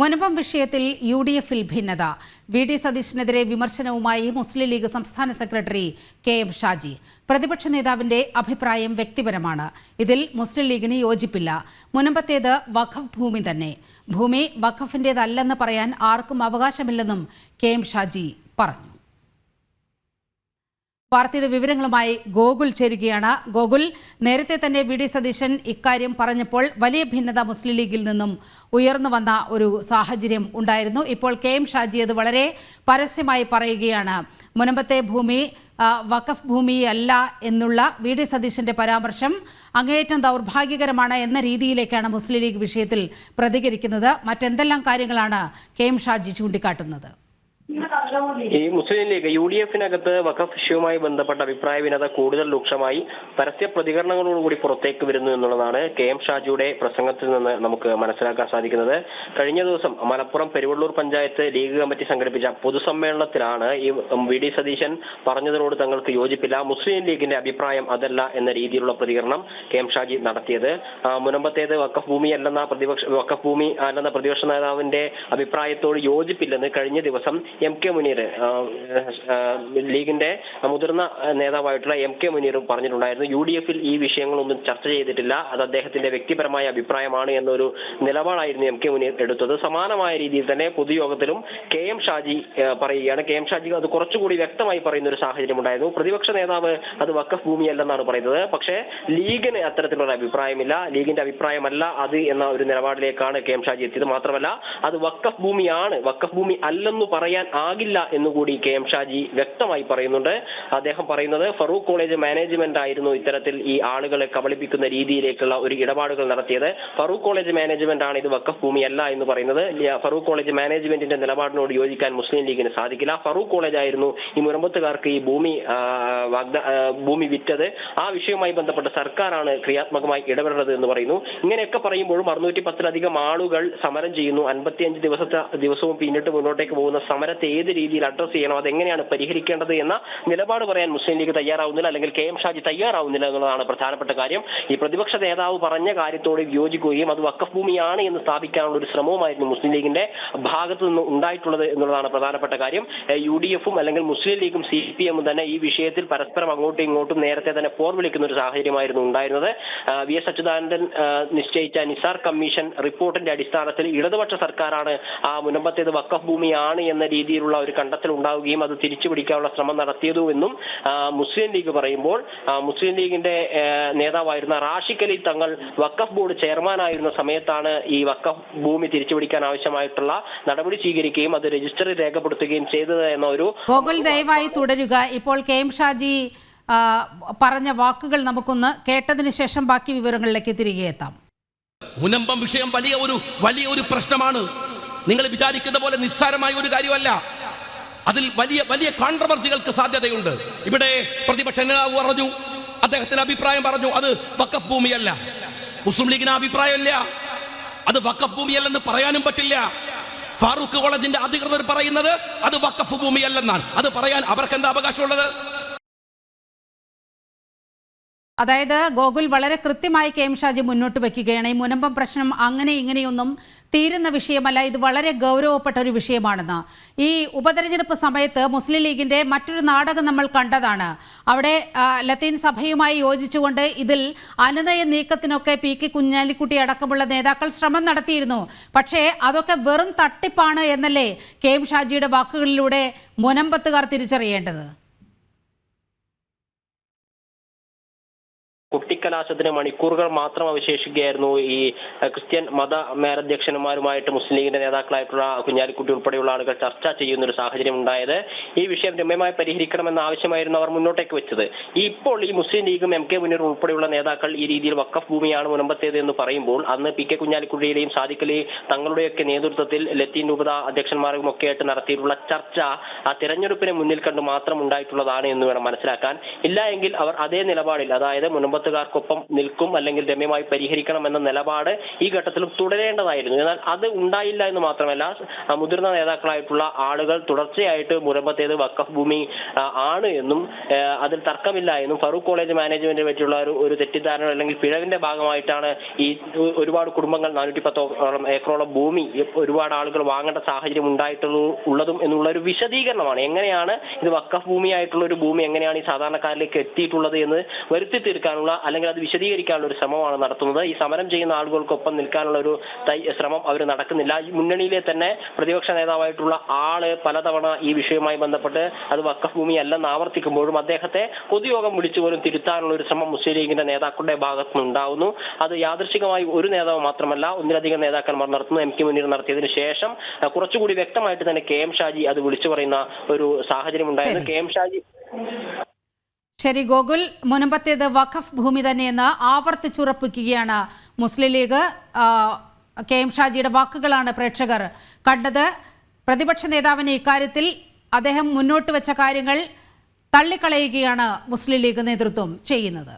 മുനമ്പം വിഷയത്തിൽ U D എഫിൽ ഭിന്നത. വി ഡി സതീശനെതിരെ വിമർശനവുമായി മുസ്ലിം ലീഗ് സംസ്ഥാന സെക്രട്ടറി കെ എം ഷാജി. പ്രതിപക്ഷ നേതാവിന്റെ അഭിപ്രായം വ്യക്തിപരമാണ്. ഇതിൽ മുസ്ലിം ലീഗിന് യോജിപ്പില്ല. മുനമ്പത്തേത് വഖഫ് ഭൂമി തന്നെ. ഭൂമി വഖഫിന്റേതല്ലെന്ന് പറയാൻ ആർക്കും അവകാശമില്ലെന്നും കെ എം ഷാജി പറഞ്ഞു. വാർത്തയുടെ വിവരങ്ങളുമായി ഗോകുൽ ചേരുകയാണ്. ഗോകുൽ നേരത്തെ തന്നെ വി ഡി സതീശൻ ഇക്കാര്യം പറഞ്ഞപ്പോൾ വലിയ ഭിന്നത മുസ്ലിം ലീഗിൽ നിന്നും ഉയർന്നു വന്ന ഒരു സാഹചര്യം ഉണ്ടായിരുന്നു. ഇപ്പോൾ കെ എം ഷാജി അത് വളരെ പരസ്യമായി പറയുകയാണ്. മുനമ്പത്തെ ഭൂമി വഖഫ് ഭൂമിയല്ല എന്നുള്ള വി ഡി സതീശന്റെ പരാമർശം അങ്ങേയറ്റം ദൗർഭാഗ്യകരമാണ് എന്ന രീതിയിലേക്കാണ് മുസ്ലിം ലീഗ് വിഷയത്തിൽ പ്രതികരിക്കുന്നത്. മറ്റെന്തെല്ലാം കാര്യങ്ങളാണ് കെ എം ഷാജി ചൂണ്ടിക്കാട്ടുന്നത്? ഈ മുസ്ലിം ലീഗ് യു ഡി എഫിനകത്ത് വഖഫ് വിഷയവുമായി ബന്ധപ്പെട്ട അഭിപ്രായ ഭിന്നത കൂടുതൽ രൂക്ഷമായി പരസ്യ പ്രതികരണങ്ങളോടുകൂടി പുറത്തേക്ക് വരുന്നു എന്നുള്ളതാണ് കെ എം ഷാജിയുടെ പ്രസംഗത്തിൽ നിന്ന് നമുക്ക് മനസ്സിലാക്കാൻ സാധിക്കുന്നത്. കഴിഞ്ഞ ദിവസം മലപ്പുറം പെരുവള്ളൂർ പഞ്ചായത്ത് ലീഗ് കമ്മിറ്റി സംഘടിപ്പിച്ച പൊതുസമ്മേളനത്തിലാണ് ഈ വി ഡി സതീശൻ പറഞ്ഞതിനോട് തങ്ങൾക്ക് യോജിപ്പില്ല. മുസ്ലിം ലീഗിന്റെ അഭിപ്രായം അതല്ല എന്ന രീതിയിലുള്ള പ്രതികരണം കെ എം ഷാജി നടത്തിയത്. മുനമ്പത്തേത് വഖഫ് ഭൂമി അല്ലെന്ന പ്രതിപക്ഷ വഖഫ് ഭൂമി അല്ലെന്ന പ്രതിപക്ഷ നേതാവിന്റെ അഭിപ്രായത്തോട് യോജിപ്പില്ലെന്ന് കഴിഞ്ഞ ദിവസം എം കെ മുനീർ ലീഗിന്റെ മുതിർന്ന നേതാവായിട്ടുള്ള എം കെ മുനീർ പറഞ്ഞിട്ടുണ്ടായിരുന്നു. യു ഡി എഫിൽ ഈ വിഷയങ്ങളൊന്നും ചർച്ച ചെയ്തിട്ടില്ല. അത് അദ്ദേഹത്തിന്റെ വ്യക്തിപരമായ അഭിപ്രായമാണ് എന്നൊരു നിലപാടായിരുന്നു എം കെ മുനീർ എടുത്തത്. സമാനമായ രീതിയിൽ തന്നെ പൊതുയോഗത്തിലും കെ എം ഷാജി പറയുകയാണ്. കെ എം ഷാജി അത് കുറച്ചുകൂടി വ്യക്തമായി പറയുന്ന ഒരു സാഹചര്യം ഉണ്ടായിരുന്നു. പ്രതിപക്ഷ നേതാവ് അത് വക്കഫ് ഭൂമിയല്ലെന്നാണ് പറയുന്നത്. പക്ഷേ ലീഗിന് അത്തരത്തിലുള്ള അഭിപ്രായമില്ല. ലീഗിന്റെ അഭിപ്രായമല്ല അത് എന്ന ഒരു നിലപാടിലേക്കാണ് കെ എം ഷാജി എത്തിയത്. മാത്രമല്ല അത് വക്കഫ് ഭൂമിയാണ്. വക്കഫ് ഭൂമി അല്ലെന്ന് പറയാൻ ആകില്ല എന്നുകൂടി കെ എം ഷാജി വ്യക്തമായി പറയുന്നുണ്ട്. അദ്ദേഹം പറയുന്നത് ഫറൂഖ് കോളേജ് മാനേജ്മെന്റ് ആയിരുന്നു ഇത്തരത്തിൽ ഈ ആളുകളെ കബളിപ്പിക്കുന്ന രീതിയിലേക്കുള്ള ഒരു ഇടപാടുകൾ നടത്തിയത്. ഫറൂഖ് കോളേജ് മാനേജ്മെന്റ് ആണ് ഇത് വക്കഫ് ഭൂമിയല്ല എന്ന് പറയുന്നത്. ഫറൂഖ് കോളേജ് മാനേജ്മെന്റിന്റെ നിലപാടിനോട് യോജിക്കാൻ മുസ്ലിം ലീഗിന് സാധിക്കില്ല. ഫറൂഖ് കോളേജ് ആയിരുന്നു ഈ മുരമ്പത്തുകാർക്ക് ഈ ഭൂമി ഭൂമി വിറ്റത്. ആ വിഷയവുമായി ബന്ധപ്പെട്ട സർക്കാരാണ് ക്രിയാത്മകമായി ഇടപെടുന്നത് എന്ന് പറയുന്നു. ഇങ്ങനെയൊക്കെ പറയുമ്പോഴും അറുന്നൂറ്റി പത്തിലധികം ആളുകൾ സമരം ചെയ്യുന്നു. അൻപത്തിയഞ്ച് ദിവസത്തെ ദിവസവും പിന്നിട്ട് മുന്നോട്ടേക്ക് പോകുന്ന സമരത്തെ ഏത് രീതിയിൽ അഡ്രസ് ചെയ്യണം അതെങ്ങനെയാണ് പരിഹരിക്കേണ്ടത് എന്ന നിലപാട് പറയാൻ മുസ്ലിം ലീഗ് തയ്യാറാവുന്നില്ല അല്ലെങ്കിൽ കെ എം ഷാജി തയ്യാറാവുന്നില്ല എന്നുള്ളതാണ് പ്രധാനപ്പെട്ട കാര്യം. ഈ പ്രതിപക്ഷ നേതാവ് പറഞ്ഞ കാര്യത്തോട് വിയോജിക്കുകയും അത് വക്കഫ് ഭൂമിയാണ് എന്ന് സ്ഥാപിക്കാനുള്ള ഒരു ശ്രമവുമായിരുന്നു മുസ്ലിം ലീഗിന്റെ ഭാഗത്തു നിന്ന് ഉണ്ടായിട്ടുള്ളത് എന്നുള്ളതാണ് പ്രധാനപ്പെട്ട കാര്യം. യു ഡി എഫും അല്ലെങ്കിൽ മുസ്ലിം ലീഗും സി പി എമ്മും തന്നെ ഈ വിഷയത്തിൽ പരസ്പരം അങ്ങോട്ടും ഇങ്ങോട്ടും നേരത്തെ തന്നെ പോർ വിളിക്കുന്ന ഒരു സാഹചര്യമായിരുന്നു ഉണ്ടായിരുന്നത്. വി എസ് അച്യുതാനന്ദൻ നിശ്ചയിച്ച നിസാർ കമ്മീഷൻ റിപ്പോർട്ടിന്റെ അടിസ്ഥാനത്തിൽ ഇടതുപക്ഷ സർക്കാരാണ് ആ മുനമ്പത്തേത് വക്കഫ് എന്ന രീതിയിലുള്ള ഒരു കണ്ടെത്തൽ ഉണ്ടാവുകയും അത് തിരിച്ചു പിടിക്കാനുള്ള ശ്രമം നടത്തിയതുമെന്നും എന്നും മുസ്ലിം ലീഗ് പറയുമ്പോൾ മുസ്ലിം ലീഗിന്റെ നേതാവായിരുന്ന റാഷിഖ് അലി തങ്ങൾ വക്കഫ് ബോർഡ് ചെയർമാനായിരുന്ന സമയത്താണ് ഈ വക്കഫ് ഭൂമി തിരിച്ചു പിടിക്കാൻ ആവശ്യമായിട്ടുള്ള നടപടി സ്വീകരിക്കുകയും അത് രജിസ്റ്ററിൽ രേഖപ്പെടുത്തുകയും ചെയ്തത് എന്ന ഒരു ദയവായി തുടരുക. ഇപ്പോൾ കെ എം ഷാജി പറഞ്ഞ വാക്കുകൾ നമുക്കൊന്ന് കേട്ടതിന് ശേഷം ബാക്കി വിവരങ്ങളിലേക്ക് തിരികെ എത്താം. മുനമ്പം വിഷയം വലിയ ഒരു വലിയ ഒരു പ്രശ്നമാണ്. നിങ്ങൾ വിചാരിക്കുന്ന പോലെ നിസ്സാരമായ ഒരു കാര്യമല്ല. അതിൽ വലിയ വലിയ കോൺട്രവേഴ്സികൾക്ക് സാധ്യതയുണ്ട്. ഇവിടെ പ്രതിപക്ഷ നേതാവ് പറഞ്ഞു അദ്ദേഹത്തിന്റെ അഭിപ്രായം പറഞ്ഞു അത് വക്കഫ് ഭൂമിയല്ല. മുസ്ലിം ലീഗിന് അഭിപ്രായമല്ല. അത് വക്കഫ് ഭൂമിയല്ലെന്ന് പറയാനും പറ്റില്ല. ഫാറൂഖ് കോളേജിന്റെ അധികൃതർ പറയുന്നത് അത് വക്കഫ് ഭൂമിയല്ലെന്നാണ്. അത് പറയാൻ അവർക്ക് എന്താ അവകാശമുള്ളത്? അതായത് ഗോകുൽ വളരെ കൃത്യമായി കെ എം ഷാജി മുന്നോട്ട് വയ്ക്കുകയാണ് ഈ മുനമ്പം പ്രശ്നം അങ്ങനെ ഇങ്ങനെയൊന്നും തീരുന്ന വിഷയമല്ല. ഇത് വളരെ ഗൗരവപ്പെട്ട ഒരു വിഷയമാണെന്ന്. ഈ ഉപതെരഞ്ഞെടുപ്പ് സമയത്ത് മുസ്ലിം ലീഗിന്റെ മറ്റൊരു നാടകം നമ്മൾ കണ്ടതാണ്. അവിടെ ലത്തീൻ സഭയുമായി യോജിച്ചുകൊണ്ട് ഇതിൽ അനുനയ നീക്കത്തിനൊക്കെ പി കെ കുഞ്ഞാലിക്കുട്ടി അടക്കമുള്ള നേതാക്കൾ ശ്രമം നടത്തിയിരുന്നു. പക്ഷേ അതൊക്കെ വെറും തട്ടിപ്പാണ് എന്നല്ലേ കെ എം ഷാജിയുടെ വാക്കുകളിലൂടെ മുനമ്പത്തുകാർ തിരിച്ചറിയേണ്ടത്? കുട്ടിക്കലാശത്തിന് മണിക്കൂറുകൾ മാത്രം അവശേഷിക്കുകയായിരുന്നു ഈ ക്രിസ്ത്യൻ മത മേലധ്യക്ഷന്മാരുമായിട്ട് മുസ്ലിം ലീഗിന്റെ നേതാക്കളായിട്ടുള്ള കുഞ്ഞാലിക്കുട്ടി ഉൾപ്പെടെയുള്ള ആളുകൾ ചർച്ച ചെയ്യുന്ന ഒരു സാഹചര്യം ഉണ്ടായത് ഈ വിഷയം രമ്യമായി പരിഹരിക്കണമെന്ന ആവശ്യമായിരുന്നു അവർ മുന്നോട്ടേക്ക് വെച്ചത്. ഇപ്പോൾ ഈ മുസ്ലിം ലീഗും എം കെ മുനീർ ഉൾപ്പെടെയുള്ള നേതാക്കൾ ഈ രീതിയിൽ വക്കഫ് ഭൂമിയാണ് മുനമ്പത്തേത് എന്ന് പറയുമ്പോൾ അന്ന് പി കെ കുഞ്ഞാലിക്കുട്ടിയുടെയും സാദിഖലി തങ്ങളുടെയൊക്കെ നേതൃത്വത്തിൽ ലത്തീൻ രൂപത അധ്യക്ഷന്മാരും ഒക്കെ ആയിട്ട് നടത്തിയിട്ടുള്ള ചർച്ച ആ തെരഞ്ഞെടുപ്പിനെ മുന്നിൽ കണ്ട് മാത്രം ഉണ്ടായിട്ടുള്ളതാണ് എന്ന് വേണം മനസ്സിലാക്കാൻ. ഇല്ല എങ്കിൽ അവർ അതേ നിലപാടിൽ അതായത് മുനമ്പത്തുകാർക്കൊപ്പം നിൽക്കും അല്ലെങ്കിൽ രമ്യമായി പരിഹരിക്കണം എന്ന നിലപാട് ഈ ഘട്ടത്തിലും തുടരേണ്ടതായിരുന്നു. എന്നാൽ അത് ഉണ്ടായില്ല എന്ന് മാത്രമല്ല മുതിർന്ന നേതാക്കളായിട്ടുള്ള ആളുകൾ തുടർച്ചയായിട്ട് മുരമ്പത്തേത് വക്കഫ് ഭൂമി ആണ് എന്നും അതിൽ തർക്കമില്ല എന്നും ഫറൂഖ് കോളേജ് മാനേജ്മെന്റിനെ പറ്റിയുള്ള ഒരു ഒരു തെറ്റിദ്ധാരണ അല്ലെങ്കിൽ പിഴവിന്റെ ഭാഗമായിട്ടാണ് ഈ ഒരുപാട് കുടുംബങ്ങൾ നാനൂറ്റി പത്തോളം ഏക്കറോളം ഭൂമി ഒരുപാട് ആളുകൾ വാങ്ങേണ്ട സാഹചര്യം ഉണ്ടായിട്ടുള്ള ഉള്ളതും എന്നുള്ള ഒരു വിശദീകരണമാണ്. എങ്ങനെയാണ് ഇത് വക്കഫ് ഭൂമിയായിട്ടുള്ള ഒരു ഭൂമി എങ്ങനെയാണ് ഈ സാധാരണക്കാരിലേക്ക് എത്തിയിട്ടുള്ളത് എന്ന് വരുത്തി തീർക്കാനുള്ള അല്ലെങ്കിൽ അത് വിശദീകരിക്കാനുള്ള ഒരു ശ്രമമാണ് നടത്തുന്നത്. ഈ സമരം ചെയ്യുന്ന ആളുകൾക്കൊപ്പം നിൽക്കാനുള്ള ഒരു ശ്രമം അവർ നടക്കുന്നില്ല. മുന്നണിയിലെ തന്നെ പ്രതിപക്ഷ നേതാവായിട്ടുള്ള ആൾ പലതവണ ഈ വിഷയവുമായി ബന്ധപ്പെട്ട് അത് വക്കഫ് ഭൂമി അല്ലെന്ന് ആവർത്തിക്കുമ്പോഴും അദ്ദേഹത്തെ പൊതുയോഗം വിളിച്ചു പോലും തിരുത്താനുള്ള ഒരു ശ്രമം മുസ്ലിം ലീഗിന്റെ നേതാക്കളുടെ ഭാഗത്തു നിന്നുണ്ടാവുന്നു. അത് യാദൃശികമായി ഒരു നേതാവ് മാത്രമല്ല ഒന്നിലധികം നേതാക്കന്മാർ നടത്തുന്നു. എം കെ മുനീർ നടത്തിയതിനു ശേഷം കുറച്ചുകൂടി വ്യക്തമായിട്ട് തന്നെ കെ എം ഷാജി അത് വിളിച്ചു പറയുന്ന ഒരു സാഹചര്യം ഉണ്ടായിരുന്നു. കെ എം ഷാജി ശരി ഗോകുൽ മുനമ്പത്തേത് വഖഫ് ഭൂമി തന്നെയെന്ന് ആവർത്തിച്ചുറപ്പിക്കുകയാണ് മുസ്ലിം ലീഗ്. കെ എം ഷാജിയുടെ വാക്കുകളാണ് പ്രേക്ഷകർ കണ്ടത്. പ്രതിപക്ഷ നേതാവിന് ഇക്കാര്യത്തിൽ അദ്ദേഹം മുന്നോട്ട് വെച്ച കാര്യങ്ങൾ തള്ളിക്കളയുകയാണ് മുസ്ലിം ലീഗ് നേതൃത്വം ചെയ്യുന്നത്.